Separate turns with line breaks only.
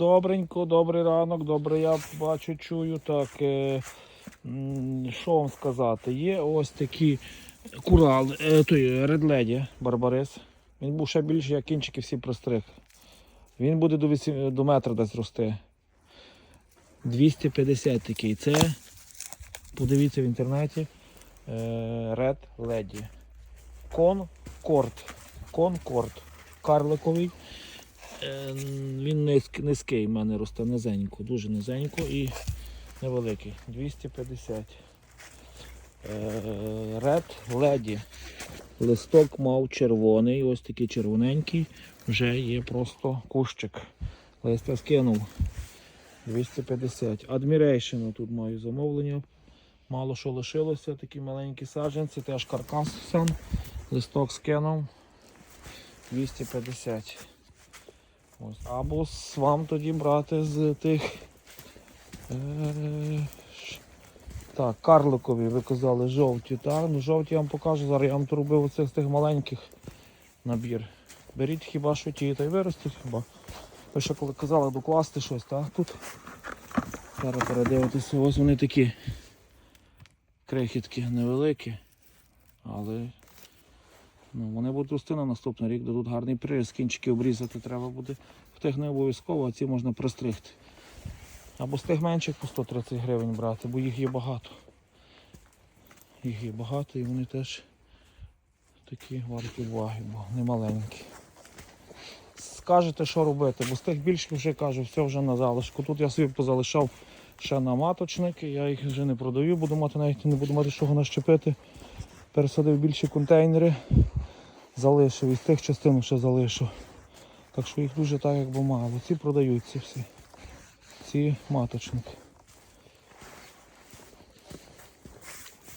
Добренько, добрий ранок, добре я бачу, чую. Так, е, що вам сказати? Є ось такі курали, е, той Lady Барбарис. Він був ще більший, як кінчики всі простриг. Він буде до, 8, до метра десь рости. 250 такий. Це, подивіться в інтернеті, е, Red Lady. Конкорд. Конкорд. Карликовий. Е, Він низь- низький в мене росте низенько, дуже низенько і невеликий. 250. Е, Red Lady. Листок мав червоний, ось такий червоненький. Вже є просто кущик. Листя скинув. 250. Admiration тут маю замовлення. Мало що лишилося, такі маленькі саджанці, теж каркас сам. Листок скинув. 250. Ось. Або вам тоді брати з тих. Е, так, карликові ви казали жовті. Так? Ну, жовті я вам покажу. Зараз я вам робив оцих з тих маленьких набір. Беріть хіба що ті, та й виростуть хіба. Ви ще коли казали докласти щось, так? Тут. Зараз передивитися, ось вони такі крихітки невеликі, але Ну, вони будуть рости на наступний рік, дадуть гарний приріст, кінчики обрізати треба буде. В тих не обов'язково, а ці можна пристригти. Або з тих менших по 130 гривень брати, бо їх є багато. Їх є багато і вони теж такі варті уваги, бо не маленькі. Скажете, що робити, бо з тих більших вже кажу, все вже на залишку. Тут я собі позалишав ще на маточники, я їх вже не продаю, буду мати навіть не буду мати чого нащепити. Пересадив більші контейнери залишив, із тих частин ще залишив. Так що їх дуже так якби мало. Ці продаються всі. Ці маточники.